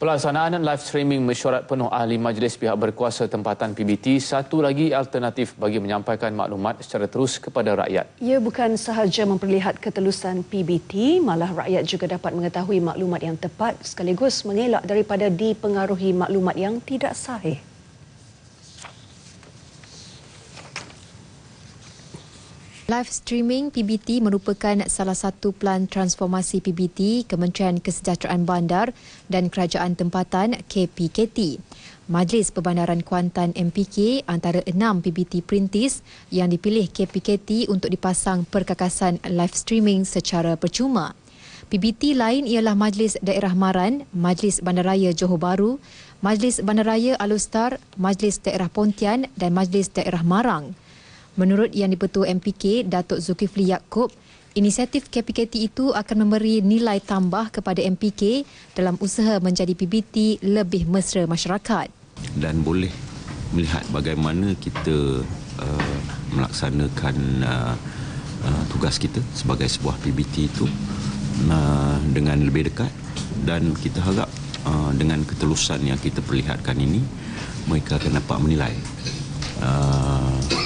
Pelaksanaan live streaming mesyuarat penuh ahli majlis pihak berkuasa tempatan PBT satu lagi alternatif bagi menyampaikan maklumat secara terus kepada rakyat. Ia bukan sahaja memperlihat ketelusan PBT, malah rakyat juga dapat mengetahui maklumat yang tepat sekaligus mengelak daripada dipengaruhi maklumat yang tidak sahih. Live streaming PBT merupakan salah satu plan transformasi PBT Kementerian Kesejahteraan Bandar dan Kerajaan Tempatan KPKT. Majlis Perbandaran Kuantan MPK antara enam PBT perintis yang dipilih KPKT untuk dipasang perkakasan live streaming secara percuma. PBT lain ialah Majlis Daerah Maran, Majlis Bandaraya Johor Bahru, Majlis Bandaraya Alustar, Majlis Daerah Pontian dan Majlis Daerah Marang. Menurut Yang di-Pertua MPK, Datuk Zulkifli Yaakob, inisiatif KPKT itu akan memberi nilai tambah kepada MPK dalam usaha menjadi PBT lebih mesra masyarakat. Dan boleh melihat bagaimana kita uh, melaksanakan uh, uh, tugas kita sebagai sebuah PBT itu uh, dengan lebih dekat dan kita harap uh, dengan ketelusan yang kita perlihatkan ini mereka akan dapat menilai uh,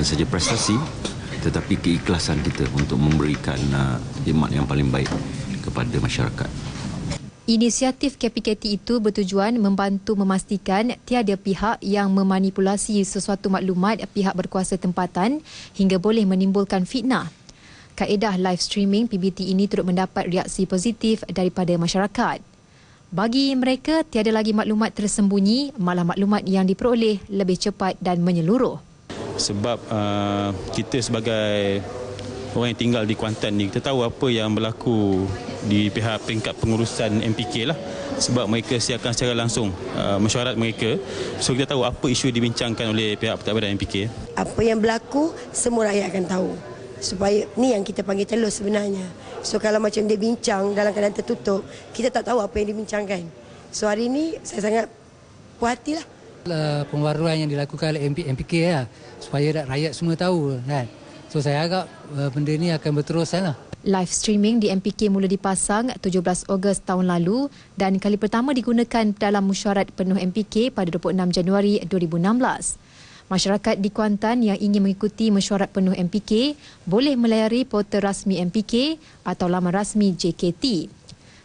bukan saja prestasi tetapi keikhlasan kita untuk memberikan uh, khidmat yang paling baik kepada masyarakat. Inisiatif KPKT itu bertujuan membantu memastikan tiada pihak yang memanipulasi sesuatu maklumat pihak berkuasa tempatan hingga boleh menimbulkan fitnah. Kaedah live streaming PBT ini turut mendapat reaksi positif daripada masyarakat. Bagi mereka, tiada lagi maklumat tersembunyi, malah maklumat yang diperoleh lebih cepat dan menyeluruh. Sebab uh, kita sebagai orang yang tinggal di Kuantan ni, kita tahu apa yang berlaku di pihak peringkat pengurusan MPK lah. Sebab mereka siapkan secara langsung uh, mesyuarat mereka. So kita tahu apa isu dibincangkan oleh pihak Pentadbiran MPK. Apa yang berlaku, semua rakyat akan tahu supaya ni yang kita panggil telus sebenarnya. So kalau macam dia bincang dalam keadaan tertutup, kita tak tahu apa yang dibincangkan. So hari ini saya sangat puas hatilah. Uh, pembaruan yang dilakukan oleh MP, MPK lah, supaya rakyat semua tahu kan. So saya harap uh, benda ni akan berterusan lah. Live streaming di MPK mula dipasang 17 Ogos tahun lalu dan kali pertama digunakan dalam mesyuarat penuh MPK pada 26 Januari 2016. Masyarakat di Kuantan yang ingin mengikuti mesyuarat penuh MPK boleh melayari portal rasmi MPK atau laman rasmi JKT.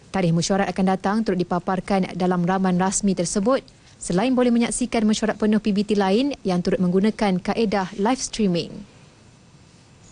Tarikh mesyuarat akan datang turut dipaparkan dalam raman rasmi tersebut selain boleh menyaksikan mesyuarat penuh PBT lain yang turut menggunakan kaedah live streaming.